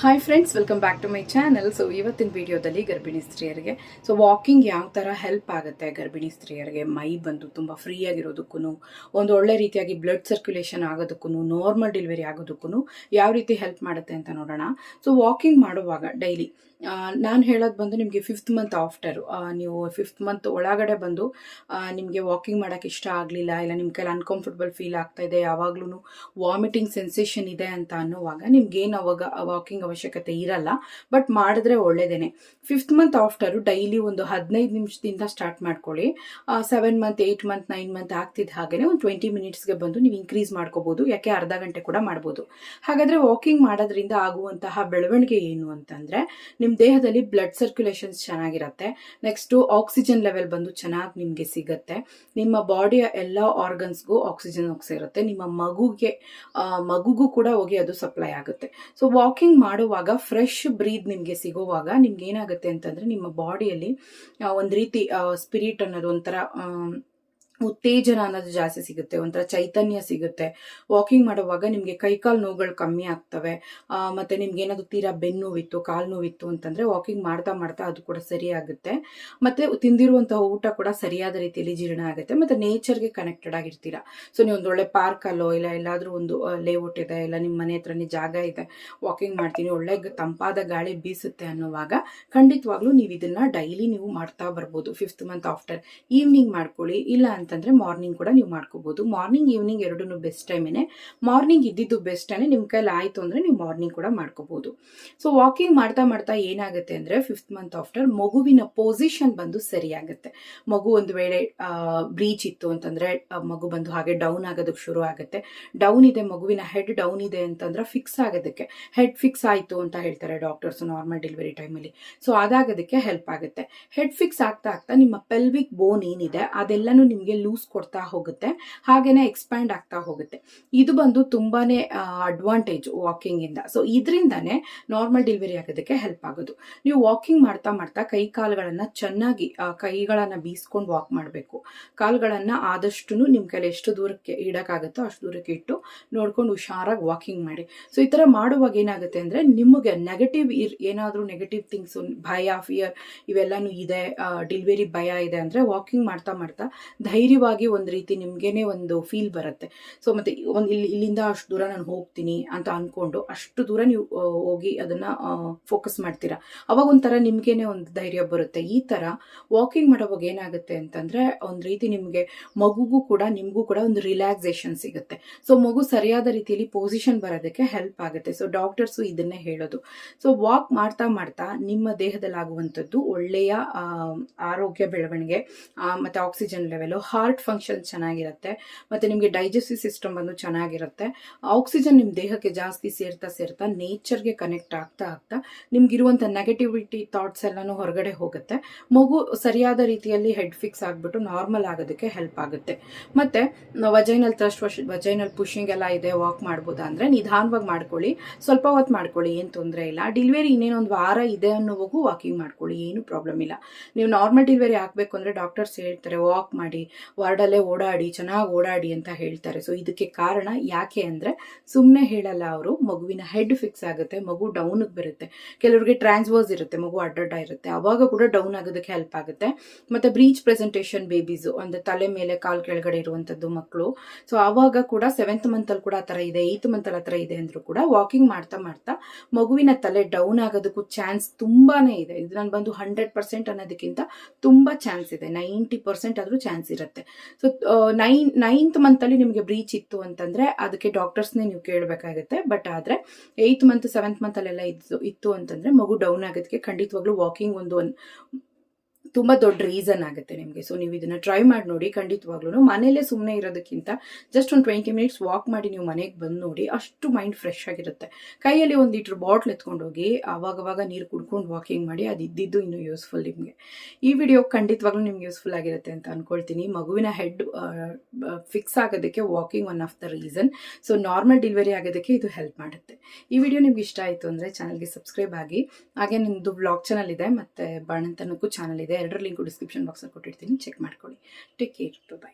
Hi friends welcome back to my channel so ಇವತ್ತಿನ ವಿಡಿಯೋದಲ್ಲಿ ಗರ್ಭಿಣಿ ಸ್ತ್ರೀಯರಿಗೆ ಸೊ ವಾಕಿಂಗ್ ಯಾವ ಥರ ಹೆಲ್ಪ್ ಆಗುತ್ತೆ ಗರ್ಭಿಣಿ ಸ್ತ್ರೀಯರಿಗೆ? ಮೈ ಬಂದು ತುಂಬ ಫ್ರೀ ಆಗಿರೋದಕ್ಕೂ ಒಂದು ಒಳ್ಳೆ ರೀತಿಯಾಗಿ ಬ್ಲಡ್ ಸರ್ಕ್ಯುಲೇಷನ್ ಆಗೋದಕ್ಕೂ ನಾರ್ಮಲ್ ಡೆಲಿವರಿ ಆಗೋದಕ್ಕೂ ಯಾವ ರೀತಿ ಹೆಲ್ಪ್ ಮಾಡುತ್ತೆ ಅಂತ ನೋಡೋಣ. ಸೊ ವಾಕಿಂಗ್ ಮಾಡುವಾಗ ಡೈಲಿ ನಾನು ಹೇಳೋದು ಬಂದು ನಿಮಗೆ ಫಿಫ್ತ್ ಮಂತ್ ಆಫ್ಟರು ನೀವು ಫಿಫ್ತ್ ಮಂತ್ ಒಳಗಡೆ ಬಂದು ನಿಮಗೆ ವಾಕಿಂಗ್ ಮಾಡೋಕ್ಕೆ ಇಷ್ಟ ಆಗಲಿಲ್ಲ, ಇಲ್ಲ ನಿಮ್ಮ ಕೈಲಿ ಅನ್ಕಂಫರ್ಟಬಲ್ ಫೀಲ್ ಆಗ್ತಾ ಇದೆ ಯಾವಾಗ್ಲೂ ವಾಮಿಟಿಂಗ್ ಸೆನ್ಸೇಷನ್ ಇದೆ ಅಂತ ಅನ್ನುವಾಗ ನಿಮ್ಗೇನು ಅವಾಗ ವಾಕಿಂಗ್ ಅವಶ್ಯಕತೆ ಇರಲ್ಲ ಬಟ್ ಮಾಡಿದ್ರೆ ಒಳ್ಳೇದೇನೆ. ಫಿಫ್ತ್ ಮಂತ್ ಆಫ್ಟರು ಡೈಲಿ ಒಂದು ಹದಿನೈದು ನಿಮಿಷದಿಂದ ಸ್ಟಾರ್ಟ್ ಮಾಡ್ಕೊಳ್ಳಿ. Seven month eight month nine month ಆಗ್ತಿದ್ದ ಹಾಗೆ ಒಂದು ಟ್ವೆಂಟಿ ಮಿನಿಟ್ಸ್ಗೆ ಬಂದು ನೀವು ಇನ್ಕ್ರೀಸ್ ಮಾಡ್ಕೋಬಹುದು ಯಾಕೆ ಅರ್ಧ ಗಂಟೆ ಕೂಡ ಮಾಡ್ಬೋದು. ಹಾಗಾದ್ರೆ ವಾಕಿಂಗ್ ಮಾಡೋದ್ರಿಂದ ಆಗುವಂತಹ ಬೆಳವಣಿಗೆ ಏನು ಅಂತಂದ್ರೆ ನಿಮ್ಮ ದೇಹದಲ್ಲಿ ಬ್ಲಡ್ ಸರ್ಕ್ಯುಲೇಷನ್ಸ್ ಚೆನ್ನಾಗಿರುತ್ತೆ ನೆಕ್ಸ್ಟು ಆಕ್ಸಿಜನ್ ಲೆವೆಲ್ ಬಂದು ಚೆನ್ನಾಗಿ ನಿಮಗೆ ಸಿಗುತ್ತೆ, ನಿಮ್ಮ ಬಾಡಿಯ ಎಲ್ಲ ಆರ್ಗನ್ಸ್ಗೂ ಆಕ್ಸಿಜನ್ ಹೋಗ್ಸಿರುತ್ತೆ ನಿಮ್ಮ ಮಗುಗೆ ಮಗುಗೂ ಕೂಡ ಹೋಗಿ ಅದು ಸಪ್ಲೈ ಆಗುತ್ತೆ. ಸೊ ವಾಕಿಂಗ್ ಮಾಡುವಾಗ ಫ್ರೆಶ್ ಬ್ರೀದ್ ನಿಮಗೆ ಸಿಗುವಾಗ ನಿಮ್ಗೆ ಏನಾಗುತ್ತೆ ಅಂತಂದ್ರೆ ನಿಮ್ಮ ಬಾಡಿಯಲ್ಲಿ ಒಂದು ರೀತಿ ಸ್ಪಿರಿಟ್ ಅನ್ನೋದು ಒಂಥರ ಉತ್ತೇಜನ ಅನ್ನೋದು ಜಾಸ್ತಿ ಸಿಗುತ್ತೆ, ಒಂಥರ ಚೈತನ್ಯ ಸಿಗುತ್ತೆ. ವಾಕಿಂಗ್ ಮಾಡುವಾಗ ನಿಮಗೆ ಕೈಕಾಲು ನೋವುಗಳು ಕಮ್ಮಿ ಆಗ್ತವೆ. ಮತ್ತು ನಿಮ್ಗೆ ಏನಾದರೂ ತೀರಾ ಬೆನ್ನು ನೋವಿತ್ತು, ಕಾಲು ನೋವಿತ್ತು ಅಂತಂದ್ರೆ ವಾಕಿಂಗ್ ಮಾಡ್ತಾ ಮಾಡ್ತಾ ಅದು ಕೂಡ ಸರಿಯಾಗುತ್ತೆ ಮತ್ತೆ ತಿಂದಿರುವಂತಹ ಊಟ ಕೂಡ ಸರಿಯಾದ ರೀತಿಯಲ್ಲಿ ಜೀರ್ಣ ಆಗುತ್ತೆ. ಮತ್ತೆ ನೇಚರ್ಗೆ ಕನೆಕ್ಟೆಡ್ ಆಗಿರ್ತೀರಾ. ಸೊ ನೀವು ಒಂದು ಒಳ್ಳೆ ಪಾರ್ಕ್ ಅಲ್ಲೋ, ಇಲ್ಲ ಎಲ್ಲಾದ್ರೂ ಒಂದು ಲೇಔಟ್ ಇದೆ, ಇಲ್ಲ ನಿಮ್ಮ ಮನೆ ಹತ್ರನೇ ಜಾಗ ಇದೆ ವಾಕಿಂಗ್ ಮಾಡ್ತೀನಿ, ಒಳ್ಳೆ ತಂಪಾದ ಗಾಳಿ ಬೀಸುತ್ತೆ ಅನ್ನೋವಾಗ ಖಂಡಿತವಾಗ್ಲೂ ನೀವು ಇದನ್ನ ಡೈಲಿ ನೀವು ಮಾಡ್ತಾ ಬರ್ಬೋದು. ಫಿಫ್ತ್ ಮಂತ್ ಆಫ್ಟರ್ ಈವ್ನಿಂಗ್ ಮಾಡ್ಕೊಳ್ಳಿ, ಇಲ್ಲ ಅಂತಂದ್ರೆ ಮಾರ್ನಿಂಗ್ ಕೂಡ ನೀವು ಮಾಡ್ಕೋಬಹುದು ಮಾರ್ನಿಂಗ್ ಈವ್ನಿಂಗ್ ಎರಡೂ ಬೆಸ್ಟ್ ಟೈಮೇನೆ ಮಾರ್ನಿಂಗ್ ಇದ್ದಿದ್ದು ಬೆಸ್ಟ್ ಟೈಮ್ ನಿಮ್ಮ ಕೈಲಿ ಆಯ್ತು ಅಂದ್ರೆ ನೀವು ಮಾರ್ನಿಂಗ್ ಕೂಡ ಮಾಡ್ಕೋಬಹುದು ಸೊ ವಾಕಿಂಗ್ ಮಾಡ್ತಾ ಮಾಡ್ತಾ ಏನಾಗುತ್ತೆ ಅಂದ್ರೆ ಫಿಫ್ತ್ ಮಂತ್ ಆಫ್ಟರ್ ಮಗುವಿನ ಪೊಸಿಷನ್ ಬಂದು ಸರಿಯಾಗುತ್ತೆ. ಮಗು ಒಂದು ವೇಳೆ ಬ್ರೀಚ್ ಇತ್ತು ಅಂತಂದ್ರೆ ಮಗು ಬಂದು ಹಾಗೆ ಡೌನ್ ಆಗೋದಕ್ಕೆ ಶುರು ಆಗುತ್ತೆ. ಡೌನ್ ಇದೆ, ಮಗುವಿನ ಹೆಡ್ ಡೌನ್ ಇದೆ ಅಂತಂದ್ರೆ ಫಿಕ್ಸ್ ಆಗೋದಕ್ಕೆ. ಹೆಡ್ ಫಿಕ್ಸ್ ಆಯಿತು ಅಂತ ಹೇಳ್ತಾರೆ ಡಾಕ್ಟರ್ಸ್ ನಾರ್ಮಲ್ ಡೆಲಿವರಿ ಟೈಮಲ್ಲಿ ಸೊ ಅದಾಗೋದಕ್ಕೆ ಹೆಲ್ಪ್ ಆಗುತ್ತೆ. ಹೆಡ್ ಫಿಕ್ಸ್ ಆಗ್ತಾ ಆಗ್ತಾ ನಿಮ್ಮ ಪೆಲ್ವಿಕ್ ಬೋನ್ ಏನಿದೆ, ಅದೆಲ್ಲನೂ ನಿಮಗೆ ಲೂಸ್ ಕೊಡ್ತಾ ಹೋಗುತ್ತೆ, ಹಾಗೇನೆ ಎಕ್ಸ್ಪ್ಯಾಂಡ್ ಆಗ್ತಾ ಹೋಗುತ್ತೆ. ಇದು ಬಂದು ತುಂಬಾನೇ ಅಡ್ವಾಂಟೇಜ್ ವಾಕಿಂಗ್ ಇಂದ. ಸೊ ಇದರಿಂದಾನೇ ನಾರ್ಮಲ್ ಡೆಲಿವರಿ ಆಗೋದಕ್ಕೆ ಹೆಲ್ಪ್ ಆಗೋದು. ನೀವು ವಾಕಿಂಗ್ ಮಾಡ್ತಾ ಮಾಡ್ತಾ ಕೈ ಕಾಲುಗಳನ್ನ ಚೆನ್ನಾಗಿ ಕೈಗಳನ್ನ ಬೀಸ್ಕೊಂಡು ವಾಕ್ ಮಾಡಬೇಕು. ಕಾಲುಗಳನ್ನ ಆದಷ್ಟು ನಿಮ್ಮ ಕೈಲಿ ಎಷ್ಟು ದೂರಕ್ಕೆ ಇಡಕ್ಕಾಗುತ್ತೋ ಅಷ್ಟು ದೂರಕ್ಕೆ ಇಟ್ಟು ನೋಡ್ಕೊಂಡು ಹುಷಾರಾಗಿ ವಾಕಿಂಗ್ ಮಾಡಿ. ಸೊ ಈ ತರ ಮಾಡುವಾಗ ಏನಾಗುತ್ತೆ ಅಂದ್ರೆ ನಿಮಗೆ ನೆಗೆಟಿವ್ ಏನಾದರೂ ನೆಗೆಟಿವ್ ಥಿಂಗ್ಸ್ ಭಯ ಫಿಯರ್ ಇವೆಲ್ಲಾನು ಇದೆ ಡೆಲಿವರಿ ಭಯ ಇದೆ ಅಂದ್ರೆ ವಾಕಿಂಗ್ ಮಾಡ್ತಾ ಮಾಡ್ತಾ ಧೈರ್ಯವಾಗಿ ಒಂದು ರೀತಿ ನಿಮ್ಗೇನೆ ಒಂದು ಫೀಲ್ ಬರುತ್ತೆ. ಸೊ ಮತ್ತೆ ಒಂದು ಇಲ್ಲಿ ಇಲ್ಲಿಂದ ಅಷ್ಟು ದೂರ ನಾನು ಹೋಗ್ತೀನಿ ಅಂತ ಅಂದ್ಕೊಂಡು ಅಷ್ಟು ದೂರ ನೀವು ಹೋಗಿ ಅದನ್ನ ಫೋಕಸ್ ಮಾಡ್ತೀರಾ? ಅವಾಗ ಒಂಥರ ನಿಮ್ಗೇನೆ ಒಂದು ಧೈರ್ಯ ಬರುತ್ತೆ. ಈ ತರ ವಾಕಿಂಗ್ ಮಾಡೋವಾಗ ಏನಾಗುತ್ತೆ ಅಂತಂದ್ರೆ ಒಂದು ರೀತಿ ನಿಮಗೆ ಮಗುಗೂ ಕೂಡ, ನಿಮಗೂ ಕೂಡ ಒಂದು ರಿಲ್ಯಾಕ್ಸೇಷನ್ ಸಿಗುತ್ತೆ. ಸೊ ಮಗು ಸರಿಯಾದ ರೀತಿಯಲ್ಲಿ ಪೊಸಿಷನ್ ಬರೋದಕ್ಕೆ ಹೆಲ್ಪ್ ಆಗುತ್ತೆ. ಸೊ ಡಾಕ್ಟರ್ಸು ಇದನ್ನೇ ಹೇಳೋದು. ಸೊ ವಾಕ್ ಮಾಡ್ತಾ ಮಾಡ್ತಾ ನಿಮ್ಮ ದೇಹದಲ್ಲಿ ಆಗುವಂಥದ್ದು ಒಳ್ಳೆಯ ಆರೋಗ್ಯ ಬೆಳವಣಿಗೆ ಮತ್ತೆ ಆಕ್ಸಿಜನ್ ಲೆವೆಲು ಹಾರ್ಟ್ ಫಂಕ್ಷನ್ ಚೆನ್ನಾಗಿರುತ್ತೆ, ಮತ್ತೆ ನಿಮಗೆ ಡೈಜೆಸ್ಟಿವ್ ಸಿಸ್ಟಮ್ ಬಂದು ಚೆನ್ನಾಗಿರುತ್ತೆ. ಆಕ್ಸಿಜನ್ ನಿಮ್ಮ ದೇಹಕ್ಕೆ ಜಾಸ್ತಿ ಸೇರ್ತಾ ಸೇರ್ತಾ ನೇಚರ್ಗೆ ಕನೆಕ್ಟ್ ಆಗ್ತಾ ಆಗ್ತಾ ನಿಮ್ಗಿರುವಂಥ ನೆಗೆಟಿವಿಟಿ ಥಾಟ್ಸ್ ಎಲ್ಲಾನು ಹೊರಗಡೆ ಹೋಗುತ್ತೆ. ಮಗು ಸರಿಯಾದ ರೀತಿಯಲ್ಲಿ ಹೆಡ್ ಫಿಕ್ಸ್ ಆಗಿಬಿಟ್ಟು ನಾರ್ಮಲ್ ಆಗೋದಕ್ಕೆ ಹೆಲ್ಪ್ ಆಗುತ್ತೆ. ಮತ್ತೆ ವಜೈನಲ್ ಥ್ರಸ್ಟ್ ವಜೈನಲ್ ಪುಷಿಂಗ್ ಎಲ್ಲ ಇದೆ ವಾಕ್ ಮಾಡ್ಬೋದಾ ಅಂದ್ರೆ ನಿಧಾನವಾಗಿ ಮಾಡ್ಕೊಳ್ಳಿ, ಸ್ವಲ್ಪ ಹೊತ್ತು ಮಾಡ್ಕೊಳ್ಳಿ, ಏನು ತೊಂದರೆ ಇಲ್ಲ. ಡೆಲಿವರಿ ಇನ್ನೇನೊಂದು ವಾರ ಇದೆ ಅನ್ನೋವಾಗೂ ವಾಕಿಂಗ್ ಮಾಡ್ಕೊಳ್ಳಿ, ಏನು ಪ್ರಾಬ್ಲಮ್ ಇಲ್ಲ. ನೀವು ನಾರ್ಮಲ್ ಡೆಲಿವರಿ ಆಗಬೇಕು ಅಂದರೆ ಡಾಕ್ಟರ್ಸ್ ಹೇಳ್ತಾರೆ ವಾಕ್ ಮಾಡಿ ವಾರ್ಡಲ್ಲೇ ಓಡಾಡಿ, ಚೆನ್ನಾಗಿ ಓಡಾಡಿ ಅಂತ ಹೇಳ್ತಾರೆ. ಸೊ ಇದಕ್ಕೆ ಕಾರಣ ಯಾಕೆ ಅಂದರೆ ಸುಮ್ಮನೆ ಹೇಳಲ್ಲ ಅವರು, ಮಗುವಿನ ಹೆಡ್ ಫಿಕ್ಸ್ ಆಗುತ್ತೆ, ಮಗು ಡೌನಿಗೆ ಬರುತ್ತೆ. ಕೆಲವರಿಗೆ ಟ್ರಾನ್ಸ್ವರ್ಸ್ ಇರುತ್ತೆ, ಮಗು ಅಡ್ಡಡ್ಡ ಇರುತ್ತೆ. ಅವಾಗ ಕೂಡ ಡೌನ್ ಆಗೋದಕ್ಕೆ ಹೆಲ್ಪ್ ಆಗುತ್ತೆ. ಮತ್ತೆ ಬ್ರೀಚ್ ಪ್ರೆಸೆಂಟೇಷನ್ ಬೇಬೀಸು ಅಂದರೆ ತಲೆ ಮೇಲೆ ಕಾಲು ಕೆಳಗಡೆ ಇರುವಂಥದ್ದು ಮಕ್ಕಳು ಸೊ ಆವಾಗ ಕೂಡ ಸೆವೆಂತ್ ಮಂತಲ್ಲಿ ಕೂಡ ಆ ಥರ ಇದೆ ಏಯ್ತ್ ಮಂತಲ್ಲಿ ಆ ಇದೆ ಅಂದರೂ ಕೂಡ ವಾಕಿಂಗ್ ಮಾಡ್ತಾ ಮಾಡ್ತಾ ಮಗುವಿನ ತಲೆ ಡೌನ್ ಆಗೋದಕ್ಕೂ ಚಾನ್ಸ್ ತುಂಬಾನೇ ಇದೆ. ಇದು ನಾನು ಬಂದು ಹಂಡ್ರೆಡ್ ಪರ್ಸೆಂಟ್ ಅನ್ನೋದಕ್ಕಿಂತ ತುಂಬ ಚಾನ್ಸ್ ಇದೆ. ನೈಂಟಿ ಪರ್ಸೆಂಟ್ ಆದರೂ ಚಾನ್ಸ್ ಇರುತ್ತೆ. ಸೊ ನೈನ್ ನೈನ್ತ್ ಮಂತಲ್ಲಿ ನಿಮಗೆ ಬ್ರೀಚ್ ಇತ್ತು ಅಂತಂದ್ರೆ ಅದಕ್ಕೆ ಡಾಕ್ಟರ್ಸ್ನೇ ನೀವು ಕೇಳಬೇಕಾಗುತ್ತೆ. ಬಟ್ ಆದರೆ ಏಯ್ತ್ ಮಂತ್ ಸೆವೆಂತ್ ಮಂತಲ್ಲೆಲ್ಲ ಇತ್ತು ಇತ್ತು ಅಂತಂದ್ರೆ ಮಗು ಡೌನ್ ಆಗೋದಕ್ಕೆ ಖಂಡಿತವಾಗ್ಲೂ ವಾಕಿಂಗ್ ಒಂದು ಒಂದು ತುಂಬ ದೊಡ್ಡ ರೀಸನ್ ಆಗುತ್ತೆ ನಿಮಗೆ. ಸೊ ನೀವು ಇದನ್ನು ಟ್ರೈ ಮಾಡಿ ನೋಡಿ ಖಂಡಿತವಾಗ್ಲೂ ಮನೇಲೇ ಸುಮ್ಮನೆ ಇರೋದಕ್ಕಿಂತ ಜಸ್ಟ್ ಒಂದು ಟ್ವೆಂಟಿ ಮಿನಿಟ್ಸ್ ವಾಕ್ ಮಾಡಿ ನೀವು ಮನೆಗೆ ಬಂದು ನೋಡಿ ಅಷ್ಟು ಮೈಂಡ್ ಫ್ರೆಶ್ ಆಗಿರುತ್ತೆ. ಕೈಯಲ್ಲಿ ಒಂದು ಲೀಟ್ರ್ ಬಾಟ್ಲ್ ಎತ್ಕೊಂಡೋಗಿ ಅವಾಗವಾಗ ನೀರು ಕುಡ್ಕೊಂಡು ವಾಕಿಂಗ್ ಮಾಡಿ ಅದು ಇದ್ದಿದ್ದು ಇನ್ನೂ ಯೂಸ್ಫುಲ್ ನಿಮಗೆ. ಈ ವಿಡಿಯೋ ಖಂಡಿತವಾಗ್ಲೂ ನಿಮ್ಗೆ ಯೂಸ್ಫುಲ್ ಆಗಿರುತ್ತೆ ಅಂತ ಅಂದ್ಕೊಳ್ತೀನಿ ಮಗುವಿನ ಹೆಡ್ ಫಿಕ್ಸ್ ಆಗೋದಕ್ಕೆ walking one of the reason so normal delivery ಆಗೋದಕ್ಕೆ ಇದು ಹೆಲ್ಪ್ ಮಾಡುತ್ತೆ. ಈ ವಿಡಿಯೋ ನಿಮ್ಗೆ ಇಷ್ಟ ಆಯಿತು ಅಂದರೆ ಚಾನಲ್ಗೆ ಸಬ್ಸ್ಕ್ರೈಬ್ ಆಗಿ. ಹಾಗೆ ನಿಮ್ಮದು ಬ್ಲಾಗ್ ಚಾನಲ್ ಇದೆ, ಮತ್ತು ಬಾಣಂತನಕ್ಕೂ ಚಾನಲ್ ಇದೆ. ಎರಡರ ಲಿಂಕು ಡಿಸ್ಕ್ರಿಪ್ಷನ್ ಬಾಕ್ಸಲ್ಲಿ ಕೊಟ್ಟಿರ್ತೀನಿ. ಚೆಕ್ ಮಾಡ್ಕೊಳ್ಳಿ. Take care to by